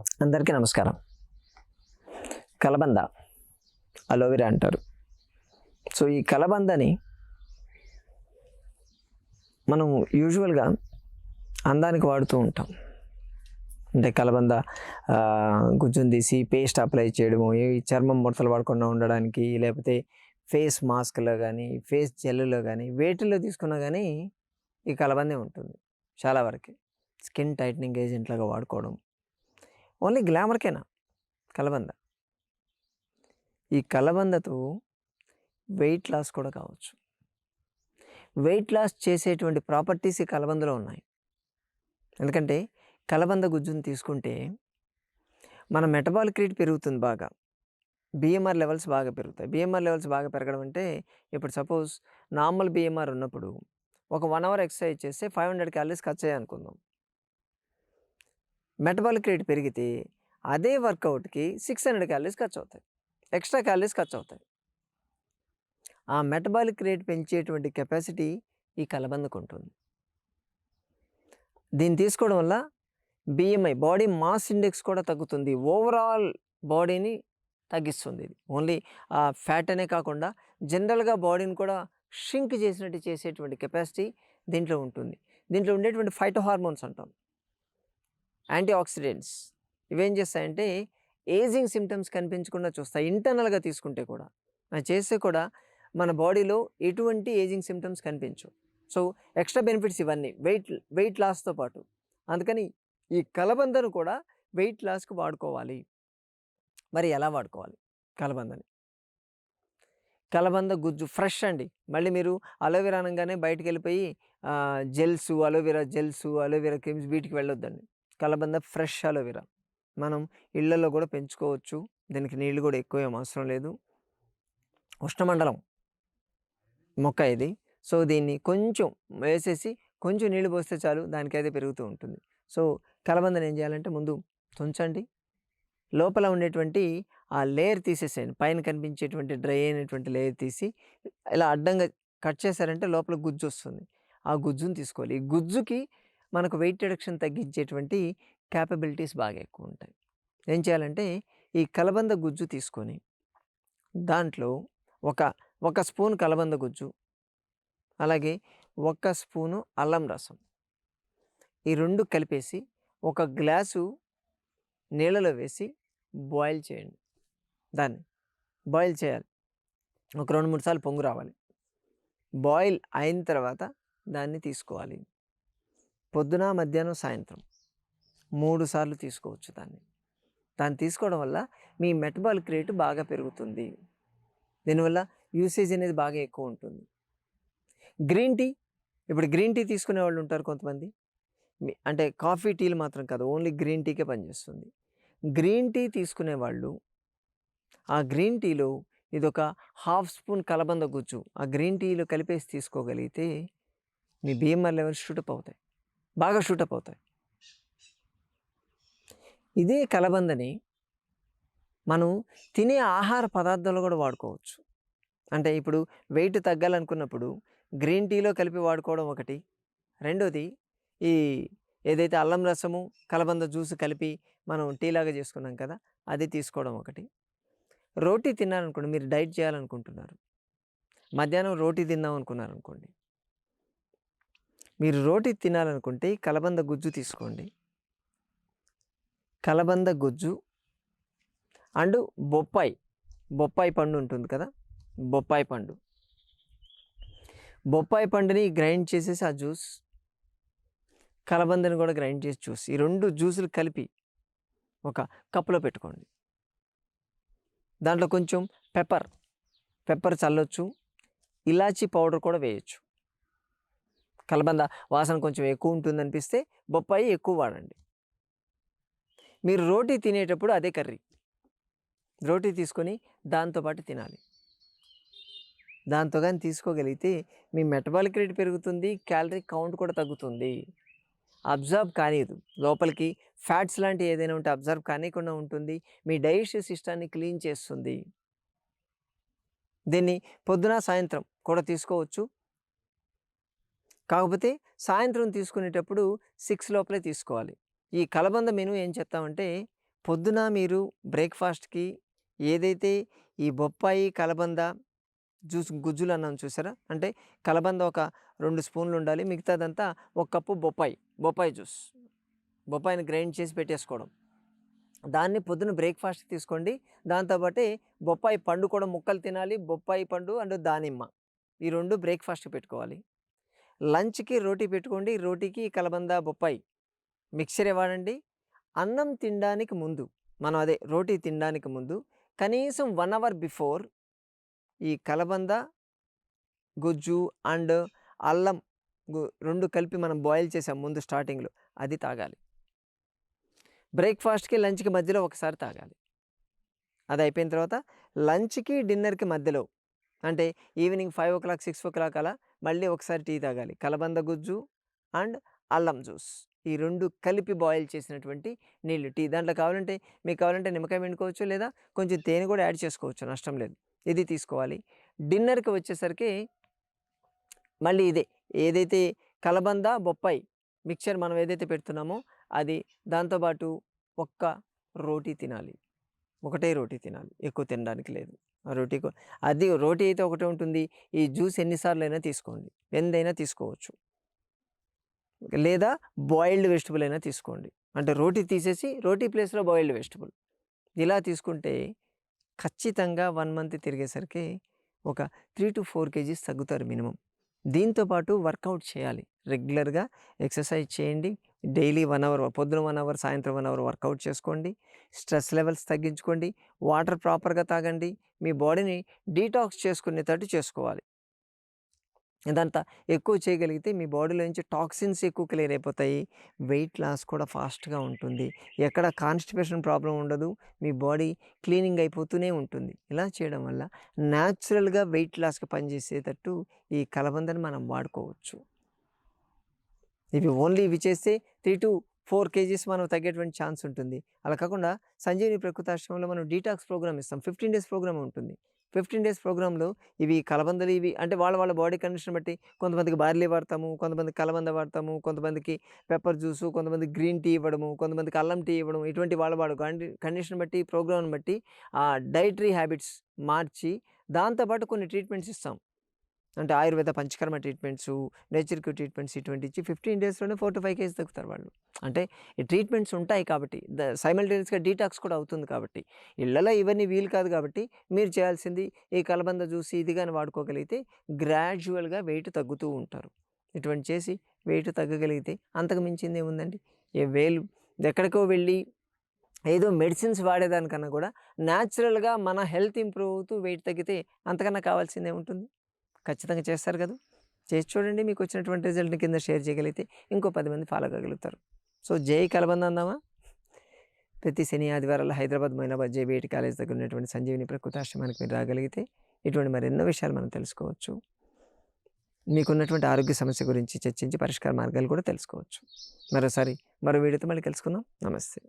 అందరికీ నమస్కారం. కలబంద అలోవెరా అంటారు. సో ఈ కలబందని మనం యూజువల్గా అందానికి వాడుతూ ఉంటాం. అంటే కలబంద గుజ్జును తీసి పేస్ట్ అప్లై చేయడము ఈ చర్మం ముడతలు పడకుండా ఉండడానికి లేకపోతే ఫేస్ మాస్క్లో కానీ ఫేస్ జెల్లో కానీ వేటిల్లో తీసుకున్నా కానీ ఈ కలబందే ఉంటుంది. చాలా వరకు. స్కిన్ టైట్నింగ్ ఏజెంట్లాగా వాడుకోవడం. ఓన్లీ గ్లామర్కేనా? కలబంద. ఈ కలబందతో వెయిట్ లాస్ కూడా కావచ్చు. వెయిట్ లాస్ చేసేటువంటి ప్రాపర్టీస్ ఈ కలబందలో ఉన్నాయి. ఎందుకంటే కలబంద గుజ్జును తీసుకుంటే మన మెటబాలిక్ రేట్ పెరుగుతుంది బాగా. బిఎంఆర్ లెవెల్స్ బాగా పెరుగుతాయి. బిఎంఆర్ లెవెల్స్ బాగా పెరగడం అంటే ఇప్పుడు సపోజ్ నార్మల్ బిఎంఆర్ ఉన్నప్పుడు ఒక వన్ అవర్ ఎక్సర్సైజ్ చేస్తే ఫైవ్ హండ్రెడ్ క్యాలరీస్ ఖర్చు అయ్యాయి అనుకుందాం మెటబాలిక్ రేట్ పెరిగితే అదే వర్కౌట్కి సిక్స్ హండ్రెడ్ క్యాలరీస్ ఖర్చు అవుతాయి ఎక్స్ట్రా క్యాలరీస్ ఖర్చు అవుతాయి ఆ మెటబాలిక్ రేట్ పెంచేటువంటి కెపాసిటీ ఈ కలబందకు ఉంటుంది దీన్ని తీసుకోవడం వల్ల బిఎంఐ బాడీ మాస్ ఇండెక్స్ కూడా తగ్గుతుంది. ఓవరాల్ బాడీని తగ్గిస్తుంది ఇది. ఓన్లీ ఆ ఫ్యాట్ అనే కాకుండా జనరల్గా బాడీని కూడా షింక్ చేసినట్టు చేసేటువంటి కెపాసిటీ దీంట్లో ఉంటుంది. దీంట్లో ఉండేటువంటి ఫైటో హార్మోన్స్ అంటాం. యాంటీ ఆక్సిడెంట్స్ ఇవేం చేస్తాయంటే ఏజింగ్ సిమ్టమ్స్ కనిపించకుండా చూస్తాయి ఇంటర్నల్గా తీసుకుంటే కూడా. అది చేస్తే కూడా మన బాడీలో ఎటువంటి ఏజింగ్ సిమ్టమ్స్ కనిపించవు. సో ఎక్స్ట్రా బెనిఫిట్స్ ఇవన్నీ వెయిట్ వెయిట్ లాస్తో పాటు. అందుకని ఈ కలబందను కూడా వెయిట్ లాస్కి వాడుకోవాలి. మరి ఎలా వాడుకోవాలి? కలబందని. కలబంద గుజ్జు ఫ్రెష్ అండి. మళ్ళీ మీరు అలోవెరా అనగానే బయటకు వెళ్ళిపోయి gels aloe vera gels aloe vera creams వీటికి వెళ్ళొద్దండి. కలబంద ఫ్రెష్ అలోవెరా మనం ఇళ్ళలో కూడా పెంచుకోవచ్చు. దీనికి నీళ్ళు కూడా ఎక్కువ ఏం అవసరం లేదు. ఉష్ణమండలం మొక్క ఇది. సో దీన్ని కొంచెం వేసేసి కొంచెం నీళ్ళు పోస్తే చాలు దానికైతే పెరుగుతూ ఉంటుంది. సో కలబందని ఏం చేయాలంటే ముందు తుంచండి. లోపల ఉండేటువంటి ఆ లేయర్ తీసేసేయండి. పైన కనిపించేటువంటి డ్రై అయినటువంటి లేయర్ తీసి ఇలా అడ్డంగా కట్ చేశారంటే లోపల గుజ్జు వస్తుంది. ఆ గుజ్జును తీసుకోవాలి. ఈ గుజ్జుకి మనకు వెయిట్ రిడక్షన్ తగ్గించేటువంటి క్యాపబిలిటీస్ బాగా ఎక్కువ ఉంటాయి. ఏం చేయాలంటే ఈ కలబంద గుజ్జు తీసుకొని దాంట్లో ఒక ఒక స్పూన్ కలబంద గుజ్జు అలాగే ఒక స్పూను అల్లం రసం ఈ రెండు కలిపేసి ఒక గ్లాసు నీళ్ళలో వేసి బాయిల్ చేయండి. దాన్ని బాయిల్ చేయాలి. ఒక రెండు మూడు సార్లు పొంగు రావాలి. బాయిల్ అయిన తర్వాత దాన్ని తీసుకోవాలి. పొద్దున మధ్యాహ్నం సాయంత్రం. మూడు సార్లు తీసుకోవచ్చు దాన్ని. దాన్ని తీసుకోవడం వల్ల మీ మెటబాలిక్ రేటు బాగా పెరుగుతుంది. దీనివల్ల యూసేజ్ అనేది బాగా ఎక్కువ ఉంటుంది. గ్రీన్ టీ ఇప్పుడు గ్రీన్ టీ తీసుకునే వాళ్ళు ఉంటారు కొంతమంది. అంటే కాఫీ టీలు మాత్రం కాదు ఓన్లీ గ్రీన్ టీకే పనిచేస్తుంది. గ్రీన్ టీ తీసుకునే వాళ్ళు ఆ గ్రీన్ టీలో ఇదొక హాఫ్ స్పూన్ కలబంద గుజ్జు ఆ గ్రీన్ టీలో కలిపేసి తీసుకోగలిగితే మీ బిఎంఆర్ లెవెల్స్ షూటప్ అవుతాయి. బాగా షూటప్ అవుతాయి. ఇదే కలబందని మనం తినే ఆహార పదార్థాలు కూడా వాడుకోవచ్చు. అంటే ఇప్పుడు వెయిట్ తగ్గాలనుకున్నప్పుడు గ్రీన్ టీలో కలిపి వాడుకోవడం ఒకటి. రెండోది ఈ ఏదైతే అల్లం రసము కలబంద జ్యూస్ కలిపి మనం టీ లాగా చేసుకున్నాం కదా అది తీసుకోవడం ఒకటి. రోటీ తిన్నారనుకోండి మీరు డైట్ చేయాలనుకుంటున్నారు. మధ్యాహ్నం రోటీ తిందాం అనుకున్నారు అనుకోండి మీరు రోటి తినాలనుకుంటే కలబంద గుజ్జు తీసుకోండి. కలబంద గుజ్జు అండ్ బొప్పాయి బొప్పాయి పండు ఉంటుంది కదా? బొప్పాయి పండు. బొప్పాయి పండుని గ్రైండ్ చేసేసి ఆ జ్యూస్ కలబందని కూడా గ్రైండ్ చేసి జ్యూస్ ఈ రెండు జ్యూసులు కలిపి ఒక కప్పులో పెట్టుకోండి. దాంట్లో కొంచెం పెప్పర్ పెప్పర్ చల్లొచ్చు ఇలాచీ పౌడర్ కూడా వేయచ్చు. కలబంద వాసన కొంచెం ఎక్కువ ఉంటుంది అనిపిస్తే బొప్పాయి ఎక్కువ వాడండి. మీరు రోటీ తినేటప్పుడు అదే కర్రీ. రోటీ తీసుకొని దాంతోపాటు తినాలి. దాంతో కానీ తీసుకోగలిగితే మీ మెటబాలిక్ రేట్ పెరుగుతుంది క్యాలరీ కౌంట్ కూడా తగ్గుతుంది. అబ్జర్వ్ కానీదు లోపలికి ఫ్యాట్స్ లాంటివి ఏదైనా ఉంటే అబ్జర్వ్ కానికుండా ఉంటుంది. మీ డైజెస్టివ్ సిస్టాన్ని క్లీన్ చేస్తుంది. దీన్ని పొద్దున సాయంత్రం కూడా తీసుకోవచ్చు. కాకపోతే సాయంత్రం తీసుకునేటప్పుడు సిక్స్ లోపలే తీసుకోవాలి ఈ కలబంద మెను ఏం చెప్తామంటే పొద్దున మీరు బ్రేక్‌ఫాస్ట్‌కి ఏదైతే ఈ బొప్పాయి, కలబంద జ్యూస్ గుజ్జులు అన్నాం చూసారా? అంటే కలబంద ఒక రెండు స్పూన్లు ఉండాలి. మిగతాదంతా ఒక కప్పు బొప్పాయి, బొప్పాయి జ్యూస్. బొప్పాయిని గ్రైండ్ చేసి పెట్టేసుకోవడం. దాన్ని పొద్దున బ్రేక్ఫాస్ట్ తీసుకోండి. దాంతోపాటే బొప్పాయి పండు కూడా ముక్కలు తినాలి. బొప్పాయి పండు అండ్ దానిమ్మ. ఈ రెండు బ్రేక్ఫాస్ట్ పెట్టుకోవాలి. లంచ్‌కి రోటీ పెట్టుకోండి. రోటీకి కలబంద, బొప్పాయి మిక్స్చరే వాడండి. అన్నం తినడానికి ముందు మనం అదే రోటీ తినడానికి ముందు కనీసం వన్ అవర్ బిఫోర్ ఈ కలబంద గుజ్జు అండ్ అల్లం గు 2 కలిపి మనం బాయిల్ చేసాం ముందు స్టార్టింగ్‌లో అది తాగాలి. బ్రేక్‌ఫాస్ట్‌కి, లంచ్‌కి మధ్యలో ఒకసారి తాగాలి. అది అయిపోయిన తర్వాత లంచ్‌కి, డిన్నర్‌కి మధ్యలో అంటే ఈవినింగ్ 5:00, 6:00 అలా మళ్ళీ ఒకసారి టీ తాగాలి. కలబంద గుజ్జు అండ్ అల్లం జ్యూస్. ఈ రెండు కలిపి బాయిల్ చేసినటువంటి నీళ్ళు టీ. దాంట్లో కావాలంటే మీకు కావాలంటే నిమ్మకాయ పిండుకోవచ్చు. లేదా కొంచెం తేనె కూడా యాడ్ చేసుకోవచ్చు. నష్టం లేదు. ఇది తీసుకోవాలి. డిన్నర్‌కి వచ్చేసరికి మళ్ళీ ఇదే. ఏదైతే కలబంద, బొప్పాయి మిక్చర్ మనం ఏదైతే పెడుతున్నామో అది దాంతోపాటు ఒక్క రోటీ తినాలి. ఒకటే రోటీ తినాలి. ఎక్కువ తినడానికి లేదు. రోటీ అది రోటీ అయితే ఒకటే ఉంటుంది. ఈ జ్యూస్ ఎన్నిసార్లు అయినా తీసుకోండి. ఎందైనా తీసుకోవచ్చు. లేదా బాయిల్డ్ వెజిటబుల్ అయినా తీసుకోండి. అంటే రోటీ తీసేసి రోటీ ప్లేస్‌లో బాయిల్డ్ వెజిటబుల్. ఇలా తీసుకుంటే ఖచ్చితంగా వన్ మంత్ తిరిగేసరికి ఒక 3-4 కేజీస్ తగ్గుతారు మినిమమ్. దీంతో పాటు వర్కౌట్ చేయాలి. రెగ్యులర్‌గా ఎక్సర్సైజ్ చేయండి. డైలీ వన్ అవర్ పొద్దున వన్ అవర్, సాయంత్రం వన్ అవర్ వర్కౌట్ చేసుకోండి. స్ట్రెస్ లెవెల్స్ తగ్గించుకోండి. వాటర్ ప్రాపర్‌గా తాగండి. మీ బాడీని డీటాక్స్ చేసుకునేటట్టు చేసుకోవాలి. ఇదంతా ఎక్కువ చేయగలిగితే మీ బాడీలో నుంచి టాక్సిన్స్ ఎక్కువ క్లియర్ అయిపోతాయి. వెయిట్ లాస్ కూడా ఫాస్ట్‌గా ఉంటుంది. ఎక్కడ కాన్‌స్టిపేషన్ ప్రాబ్లం ఉండదు. మీ బాడీ క్లీనింగ్ అయిపోతూనే ఉంటుంది. ఇలా చేయడం వల్ల న్యాచురల్‌గా వెయిట్ లాస్‌కి పనిచేసేటట్టు ఈ కలబందని మనం వాడుకోవచ్చు. ఇవి ఓన్లీ ఇవి చేస్తే 3-4 కేజీస్ మనం తగ్గేటువంటి ఛాన్స్ ఉంటుంది. అలా కాకుండా సంజీవని ప్రకృతాశ్రమంలో మనం డీటాక్స్ ప్రోగ్రామ్ ఇస్తాం. 15 డేస్ ప్రోగ్రామ్ ఉంటుంది. 15 డేస్ ప్రోగ్రామ్‌లో ఇవి కలబందలు ఇవి అంటే వాళ్ళ వాళ్ళ బాడీ కండిషన్ బట్టి కొంతమందికి బార్లీ వాడతాము. కొంతమందికి కలబంద వాడతాము. కొంతమందికి పెప్పర్ జ్యూసు, కొంతమంది గ్రీన్ టీ ఇవ్వడము, కొంతమందికి అల్లం టీ ఇవ్వడం ఇటువంటి వాళ్ళ వాళ్ళ కండి కండిషన్ బట్టి ప్రోగ్రామ్‌ని బట్టి ఆ డైటరీ హ్యాబిట్స్ మార్చి దాంతో పాటు కొన్ని ట్రీట్మెంట్స్ ఇస్తాం. అంటే Ayurveda panchakarma treatments nature treatments ఇటువంటి ఇచ్చి 15 డేస్‌లోనే 4-5 కేజీస్ తగ్గుతారు వాళ్ళు. అంటే ఈ ట్రీట్మెంట్స్ ఉంటాయి కాబట్టి ద సైమల్టేనియస్‌గా డీటాక్స్ కూడా అవుతుంది కాబట్టి. ఇళ్ళలో ఇవన్నీ వీలు కాదు కాబట్టి మీరు చేయాల్సింది ఈ కలబంద చూసి ఇది కానీ వాడుకోగలిగితే గ్రాడ్యువల్‌గా వెయిట్ తగ్గుతూ ఉంటారు. ఇటువంటి చేసి వెయిట్ తగ్గగలిగితే అంతకు మించింది ఏముందండి? ఏ వేలు ఎక్కడికో వెళ్ళి ఏదో మెడిసిన్స్ వాడేదానికన్నా కూడా న్యాచురల్‌గా మన హెల్త్ ఇంప్రూవ్ అవుతూ వెయిట్ తగ్గితే అంతకన్నా కావాల్సిందే ఉంటుంది ఖచ్చితంగా చేస్తారు కదా! చేసి చూడండి. మీకు వచ్చినటువంటి రిజల్ట్‌ని కింద షేర్ చేయగలిగితే ఇంకో పది మంది ఫాలో కాగలుగుతారు. సో జై కలబంద అందామా? ప్రతి శని, ఆదివారాలు హైదరాబాద్, మైనాబాద్ జేబీఐటి కాలేజ్ దగ్గర ఉన్నటువంటి సంజీవిని ప్రకృతాశ్రమానికి మీరు రాగలిగితే ఇటువంటి మరెన్నో విషయాలు మనం తెలుసుకోవచ్చు. మీకున్నటువంటి ఆరోగ్య సమస్య గురించి చర్చించి పరిష్కార మార్గాలు కూడా తెలుసుకోవచ్చు. మరోసారి మరో వీడియోతో మళ్ళీ కలుసుకుందాం. నమస్తే.